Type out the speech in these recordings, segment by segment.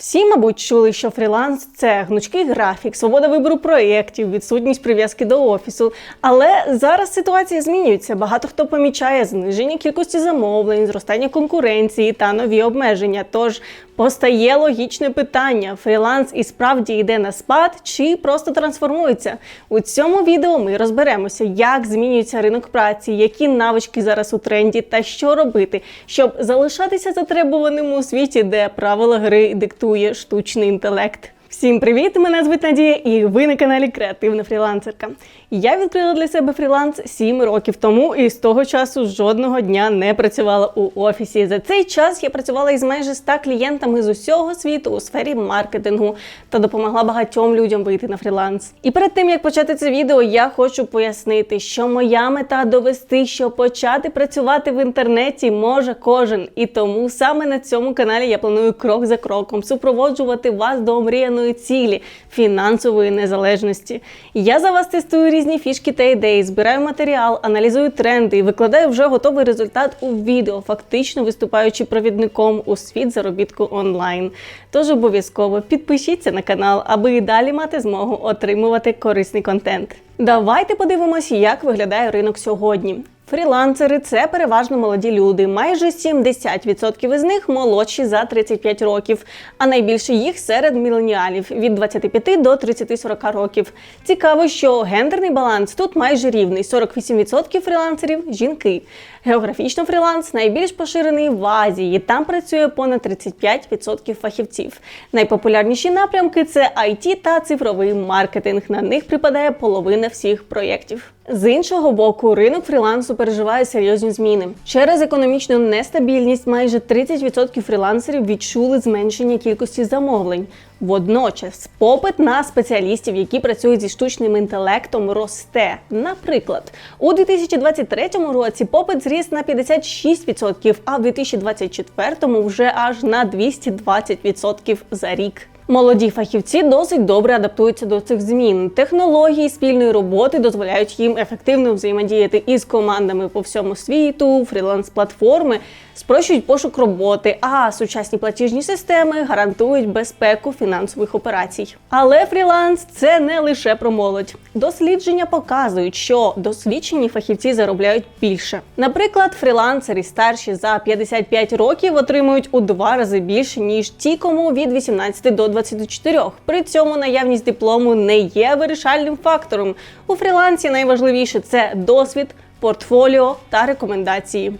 Всі, мабуть, чули, що фріланс це гнучкий графік, свобода вибору проєктів, відсутність прив'язки до офісу. Але зараз ситуація змінюється. Багато хто помічає зниження кількості замовлень, зростання конкуренції та нові обмеження. Тож постає логічне питання: фріланс і справді йде на спад чи просто трансформується? У цьому відео ми розберемося, як змінюється ринок праці, які навички зараз у тренді та що робити, щоб залишатися затребуваним у світі, де правила гри диктує штучний інтелект. Всім привіт! Мене звуть Надія, і ви на каналі Креативна фрілансерка. Я відкрила для себе фріланс 7 років тому, і з того часу жодного дня не працювала у офісі. За цей час я працювала із майже 100 клієнтами з усього світу у сфері маркетингу та допомогла багатьом людям вийти на фріланс. І перед тим як почати це відео, я хочу пояснити, що моя мета довести, що почати працювати в інтернеті може кожен. І тому саме на цьому каналі я планую крок за кроком супроводжувати вас до омріяної цілі фінансової незалежності. Я за вас тестую різні фішки та ідеї, збираю матеріал, аналізую тренди і викладаю вже готовий результат у відео, фактично виступаючи провідником у світ заробітку онлайн. Тож обов'язково підпишіться на канал, аби і далі мати змогу отримувати корисний контент. Давайте подивимось, як виглядає ринок сьогодні. Фрілансери це переважно молоді люди. Майже 70% із них молодші за 35 років, а найбільше їх серед міленіалів від 25 до 30-40 років. Цікаво, що гендерний баланс тут майже рівний: 48% фрілансерів жінки. Географічно фріланс найбільш поширений в Азії. Там працює понад 35% фахівців. Найпопулярніші напрямки це IT та цифровий маркетинг. На них припадає половина всіх проєктів. З іншого боку, ринок фрілансу переживає серйозні зміни. Через економічну нестабільність майже 30% фрілансерів відчули зменшення кількості замовлень. Водночас попит на спеціалістів, які працюють зі штучним інтелектом, росте. Наприклад, у 2023 році попит зріс на 56%, а в 2024 вже аж на 220% за рік. Молоді фахівці досить добре адаптуються до цих змін. Технології спільної роботи дозволяють їм ефективно взаємодіяти із командами по всьому світу, фріланс-платформи спрощують пошук роботи, а сучасні платіжні системи гарантують безпеку фінансових операцій. Але фріланс це не лише про молодь. Дослідження показують, що досвідчені фахівці заробляють більше. Наприклад, фрілансери старші за 55 років отримують у два рази більше ніж ті, кому від 18 до 24. При цьому наявність диплому не є вирішальним фактором. У фрілансі найважливіше це досвід, портфоліо та рекомендації.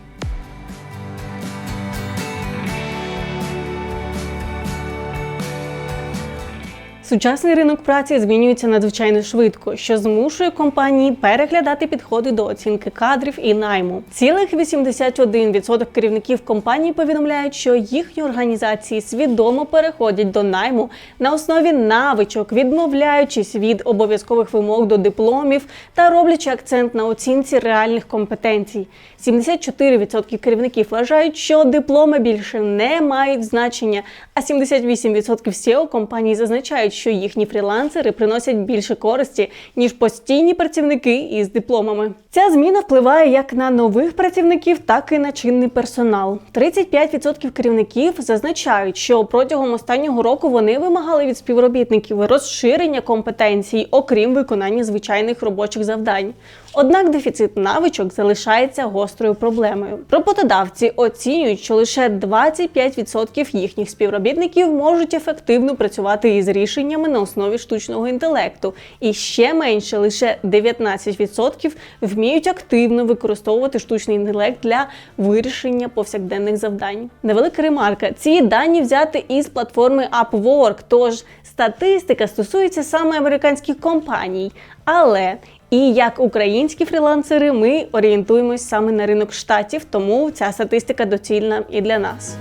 Сучасний ринок праці змінюється надзвичайно швидко, що змушує компанії переглядати підходи до оцінки кадрів і найму. Цілих 81% керівників компаній повідомляють, що їхні організації свідомо переходять до найму на основі навичок, відмовляючись від обов'язкових вимог до дипломів та роблячи акцент на оцінці реальних компетенцій. 74% керівників вважають, що дипломи більше не мають значення, а 78% SEO компаній зазначають, що їхні фрілансери приносять більше користі ніж постійні працівники із дипломами. Ця зміна впливає як на нових працівників, так і на чинний персонал. 35% керівників зазначають, що протягом останнього року вони вимагали від співробітників розширення компетенцій, окрім виконання звичайних робочих завдань. Однак дефіцит навичок залишається гострою проблемою. Роботодавці оцінюють, що лише 25% їхніх співробітників можуть ефективно працювати із рішеннями на основі штучного інтелекту, і ще менше лише 19% вміють активно використовувати штучний інтелект для вирішення повсякденних завдань. Невелика ремарка: ці дані взяти із платформи Upwork, тож статистика стосується саме американських компаній, але і як українські фрілансери ми орієнтуємось саме на ринок штатів, тому ця статистика доцільна і для нас.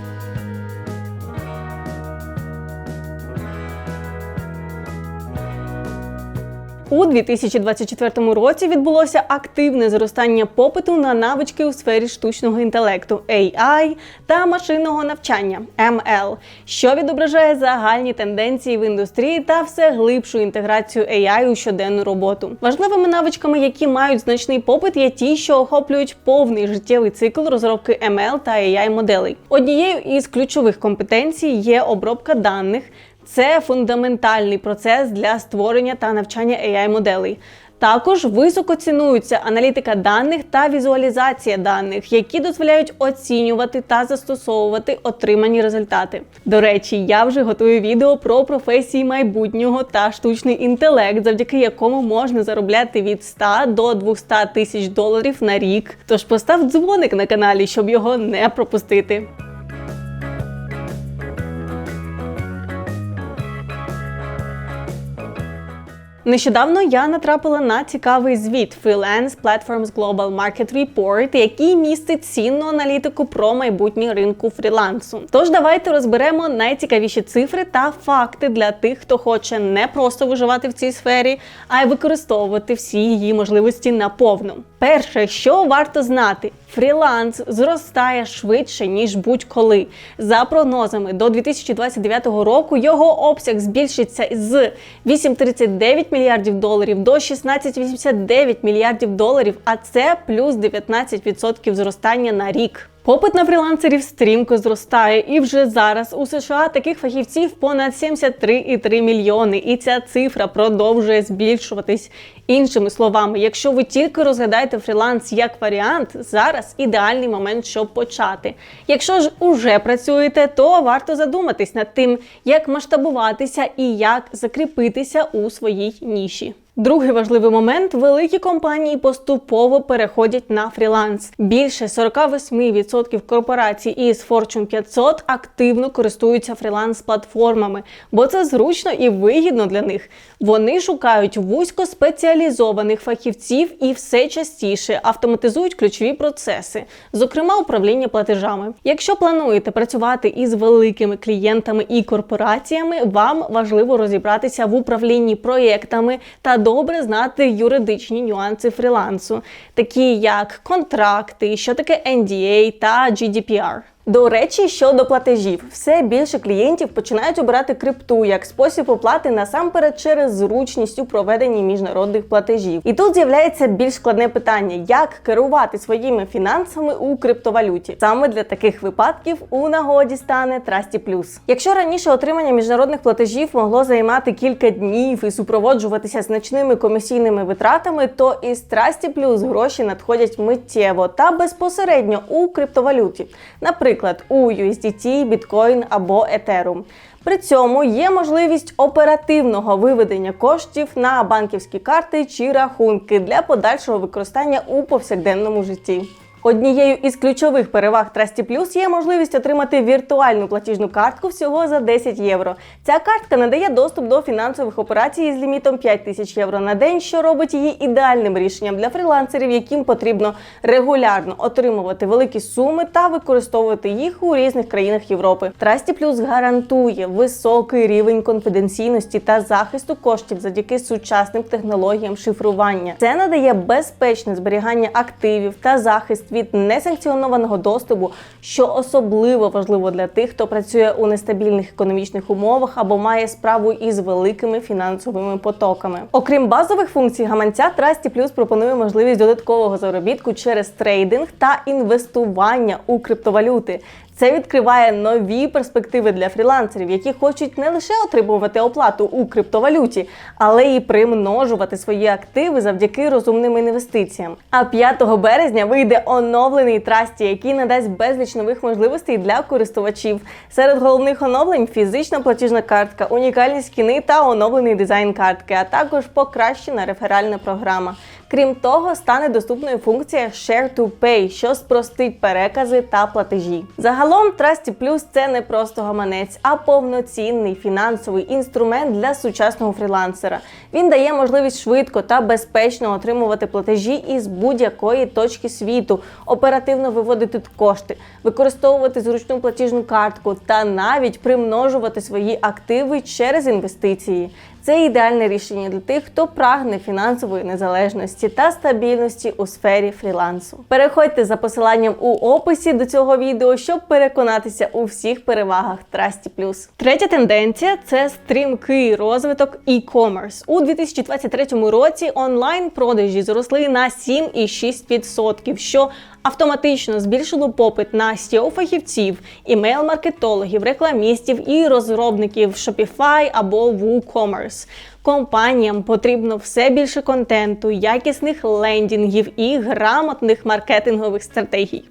У 2024 році відбулося активне зростання попиту на навички у сфері штучного інтелекту AI та машинного навчання ML, що відображає загальні тенденції в індустрії та все глибшу інтеграцію AI у щоденну роботу. Важливими навичками, які мають значний попит, є ті, що охоплюють повний життєвий цикл розробки ML та AI моделей. Однією із ключових компетенцій є обробка даних. Це фундаментальний процес для створення та навчання ai моделей. Також високо цінуються аналітика даних та візуалізація даних, які дозволяють оцінювати та застосовувати отримані результати. До речі, я вже готую відео про професії майбутнього та штучний інтелект, завдяки якому можна заробляти від 100 до 200 тисяч доларів на рік. Тож постав дзвоник на каналі, щоб його не пропустити. Нещодавно я натрапила на цікавий звіт Freelance Platforms Global Market Report, який містить цінну аналітику про майбутнє ринку фрілансу. Тож давайте розберемо найцікавіші цифри та факти для тих, хто хоче не просто виживати в цій сфері, а й використовувати всі її можливості наповну. Перше, що варто знати, фріланс зростає швидше ніж будь-коли. За прогнозами, до 2029 року його обсяг збільшиться з 8,39 мільярдів доларів до 16,89 мільярдів доларів, а це плюс 19% зростання на рік. Попит на фрілансерів стрімко зростає, і вже зараз у США таких фахівців понад 73,3 мільйони, і ця цифра продовжує збільшуватись. Іншими словами, якщо ви тільки розглядаєте фріланс як варіант, зараз ідеальний момент, щоб почати. Якщо ж уже працюєте, то варто задуматись над тим, як масштабуватися і як закріпитися у своїй ніші. Другий важливий момент: великі компанії поступово переходять на фріланс. Більше 48% корпорацій із Fortune 500 активно користуються фріланс-платформами, бо це зручно і вигідно для них. Вони шукають вузько спеціалізованих фахівців і все частіше автоматизують ключові процеси, зокрема управління платежами. Якщо плануєте працювати із великими клієнтами і корпораціями, вам важливо розібратися в управлінні проєктами та добре знати юридичні нюанси фрілансу, такі як контракти, що таке NDA та GDPR. До речі, щодо платежів, все більше клієнтів починають обирати крипту як спосіб оплати насамперед через зручність у проведенні міжнародних платежів. І тут з'являється більш складне питання: як керувати своїми фінансами у криптовалюті. Саме для таких випадків у нагоді стане Trusty Plus. Якщо раніше отримання міжнародних платежів могло займати кілька днів і супроводжуватися значними комісійними витратами, то із Trusty Plus гроші надходять миттєво та безпосередньо у криптовалюті. Наприклад наприклад, у USDT, Bitcoin або Ethereum. При цьому є можливість оперативного виведення коштів на банківські карти чи рахунки для подальшого використання у повсякденному житті. Однією із ключових переваг Trusty Plus є можливість отримати віртуальну платіжну картку всього за 10 євро. Ця картка надає доступ до фінансових операцій з лімітом 5 тисяч євро на день, що робить її ідеальним рішенням для фрілансерів, яким потрібно регулярно отримувати великі суми та використовувати їх у різних країнах Європи. Trusty Plus гарантує високий рівень конфіденційності та захисту коштів завдяки сучасним технологіям шифрування. Це надає безпечне зберігання активів та захист від несанкціонованого доступу, що особливо важливо для тих, хто працює у нестабільних економічних умовах або має справу із великими фінансовими потоками. Окрім базових функцій гаманця, Trusty Plus пропонує можливість додаткового заробітку через трейдинг та інвестування у криптовалюти. Це відкриває нові перспективи для фрілансерів, які хочуть не лише отримувати оплату у криптовалюті, але й примножувати свої активи завдяки розумним інвестиціям. А 5 березня вийде оновлений трасті, який надасть безліч нових можливостей для користувачів. Серед головних оновлень фізична платіжна картка, унікальні скіни та оновлений дизайн картки, а також покращена реферальна програма. Крім того, стане доступною функція Share to Pay, що спростить перекази та платежі. Загалом Trusty Plus – це не просто гаманець, а повноцінний фінансовий інструмент для сучасного фрілансера. Він дає можливість швидко та безпечно отримувати платежі із будь-якої точки світу, оперативно виводити кошти, використовувати зручну платіжну картку та навіть примножувати свої активи через інвестиції. Це ідеальне рішення для тих, хто прагне фінансової незалежності та стабільності у сфері фрілансу. Переходьте за посиланням у описі до цього відео, щоб переконатися у всіх перевагах Trusty+. Третя тенденція це стрімкий розвиток e-commerce. У 2023 році онлайн продажі зросли на 7,6%, що автоматично збільшило попит на seo фахівців імейл-маркетологів, рекламістів і розробників Shopify або WooCommerce. Компаніям потрібно все більше контенту, якісних лендінгів і грамотних маркетингових стратегій.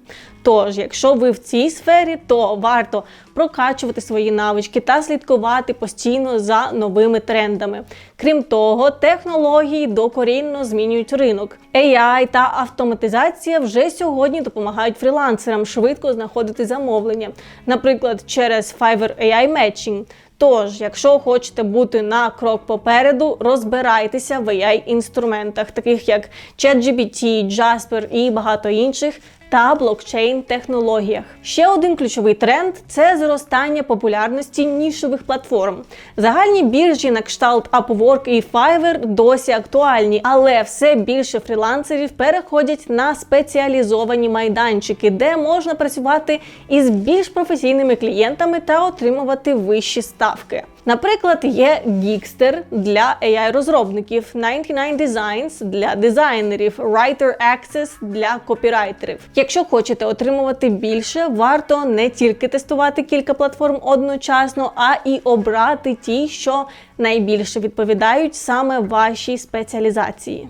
Тож, якщо ви в цій сфері, то варто прокачувати свої навички та слідкувати постійно за новими трендами. Крім того, технології докорінно змінюють ринок. AI та автоматизація вже сьогодні допомагають фрілансерам швидко знаходити замовлення, наприклад, через Fiverr AI Matching. Тож, якщо хочете бути на крок попереду, розбирайтеся в AI-інструментах, таких як ChatGPT, Jasper і багато інших. Та блокчейн-технологіях. Ще один ключовий тренд це зростання популярності нішових платформ. Загальні біржі на кшталт Upwork і Fiverr досі актуальні, але все більше фрілансерів переходять на спеціалізовані майданчики, де можна працювати із більш професійними клієнтами та отримувати вищі ставки. Наприклад, є Gigster для AI-розробників, 99 Designs для дизайнерів, Writer Access для копірайтерів. Якщо хочете отримувати більше, варто не тільки тестувати кілька платформ одночасно, а і обрати ті, що найбільше відповідають саме вашій спеціалізації.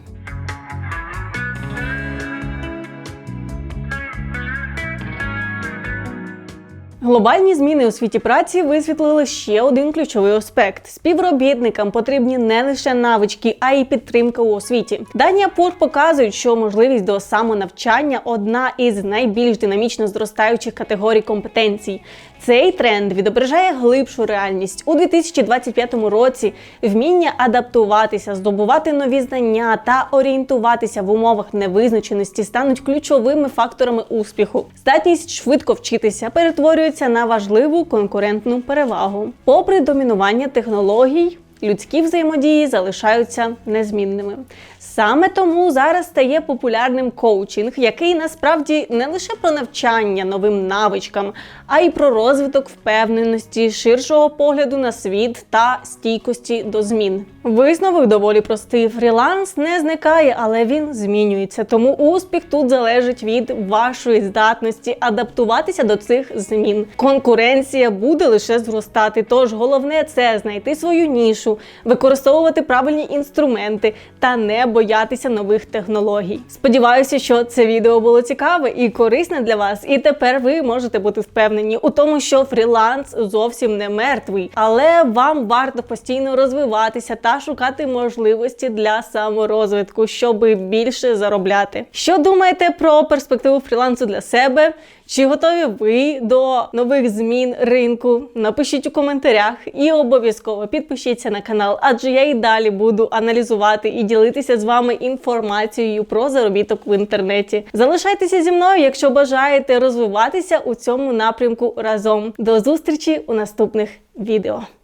Глобальні зміни у світі праці висвітлили ще один ключовий аспект: співробітникам потрібні не лише навички, а й підтримка у освіті. Дані Апур показують, що можливість до самонавчання одна із найбільш динамічно зростаючих категорій компетенцій. Цей тренд відображає глибшу реальність у 2025 році. Вміння адаптуватися, здобувати нові знання та орієнтуватися в умовах невизначеності стануть ключовими факторами успіху. Здатність швидко вчитися перетворюється на важливу конкурентну перевагу. Попри домінування технологій. Людські взаємодії залишаються незмінними. Саме тому зараз стає популярним коучинг, який насправді не лише про навчання новим навичкам, а й про розвиток впевненості, ширшого погляду на світ та стійкості до змін. Висновок доволі простий. Фріланс не зникає, але він змінюється. Тому успіх тут залежить від вашої здатності адаптуватися до цих змін. Конкуренція буде лише зростати. Тож головне це знайти свою нішу, використовувати правильні інструменти та не боятися нових технологій. Сподіваюся, що це відео було цікаве і корисне для вас. І тепер ви можете бути впевнені у тому, що фріланс зовсім не мертвий, але вам варто постійно розвиватися та шукати можливості для саморозвитку, щоб більше заробляти. Що думаєте про перспективу фрілансу для себе? Чи готові ви до нових змін ринку? Напишіть у коментарях і обов'язково підпишіться на канал, адже я і далі буду аналізувати і ділитися з вами інформацією про заробіток в інтернеті. Залишайтеся зі мною, якщо бажаєте розвиватися у цьому напрямку разом. До зустрічі у наступних відео.